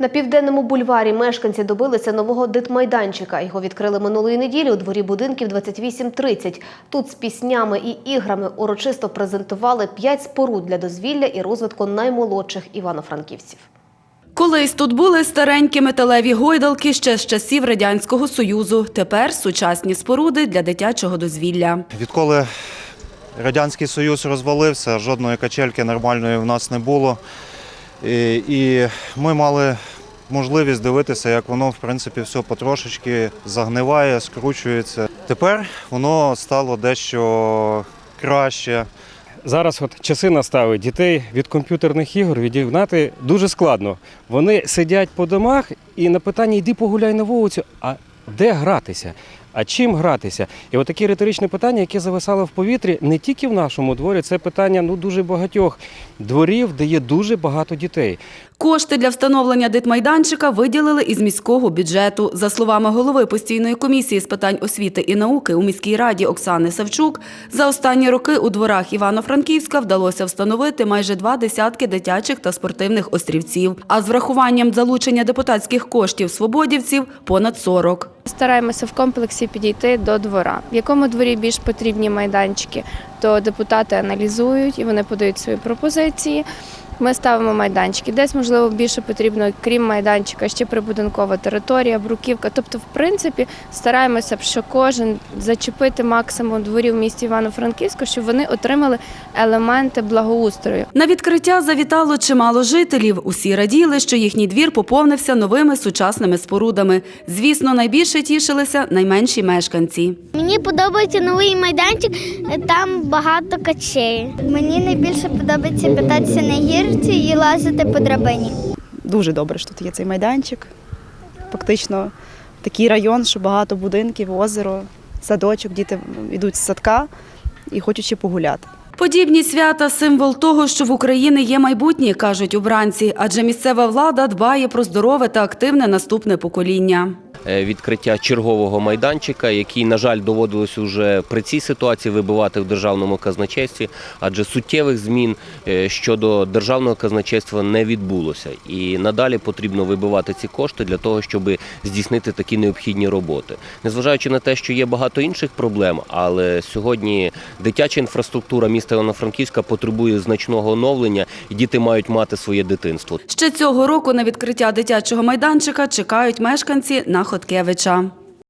На південному бульварі мешканці добилися нового дитмайданчика. Його відкрили минулої неділі у дворі будинків 2830. Тут з піснями і іграми урочисто презентували п'ять споруд для дозвілля і розвитку наймолодших івано-франківців. Колись тут були старенькі металеві гойдалки ще з часів Радянського Союзу. Тепер сучасні споруди для дитячого дозвілля. Відколи Радянський Союз розвалився, жодної качельки нормальної в нас не було. І, ми мали можливість дивитися, як воно в принципі все потрошечки загниває, скручується. Тепер воно стало дещо краще. Зараз от часи настали дітей від комп'ютерних ігор відігнати дуже складно. Вони сидять по домах і на питання йди погуляй на вулицю. А де гратися? А чим гратися? І от такі риторичні питання, які зависали в повітрі не тільки в нашому дворі, це питання ну дуже багатьох дворів, де є дуже багато дітей. Кошти для встановлення дитмайданчика виділили із міського бюджету. За словами голови постійної комісії з питань освіти і науки у міській раді Оксани Савчук, за останні роки у дворах Івано-Франківська вдалося встановити майже два десятки дитячих та спортивних острівців. А з врахуванням залучення депутатських коштів свободівців понад 40. Стараємося в комплексі підійти до двора. В якому дворі більш потрібні майданчики, то депутати аналізують і вони подають свої пропозиції. Ми ставимо майданчики. Десь, можливо, більше потрібно, крім майданчика, ще прибудинкова територія, бруківка. Тобто, в принципі, стараємося, б, що кожен зачепити максимум дворів в місті Івано-Франківську, щоб вони отримали елементи благоустрою. На відкриття завітало чимало жителів. Усі раділи, що їхній двір поповнився новими сучасними спорудами. Звісно, найбільше тішилися найменші мешканці. Мені подобається новий майданчик, там багато качей. Мені найбільше подобається кататися на гірці і лазити по драбині. Дуже добре, що тут є цей майданчик. Фактично такий район, що багато будинків, озеро, садочок, діти йдуть з садка і хочуть ще погуляти. Подібні свята символ того, що в Україні є майбутнє, кажуть обранці, адже місцева влада дбає про здорове та активне наступне покоління. е, відкриття чергового майданчика, який, на жаль, доводилось уже при цій ситуації вибивати в державному казначействі, адже суттєвих змін е, щодо державного казначейства не відбулося. І надалі потрібно вибивати ці кошти для того, щоб здійснити такі необхідні роботи. Незважаючи на те, що є багато інших проблем, але сьогодні дитяча інфраструктура міста Івано-Франківська потребує значного оновлення, і діти мають мати своє дитинство. Ще цього року на відкриття дитячого майданчика чекають мешканці на Хоткевича.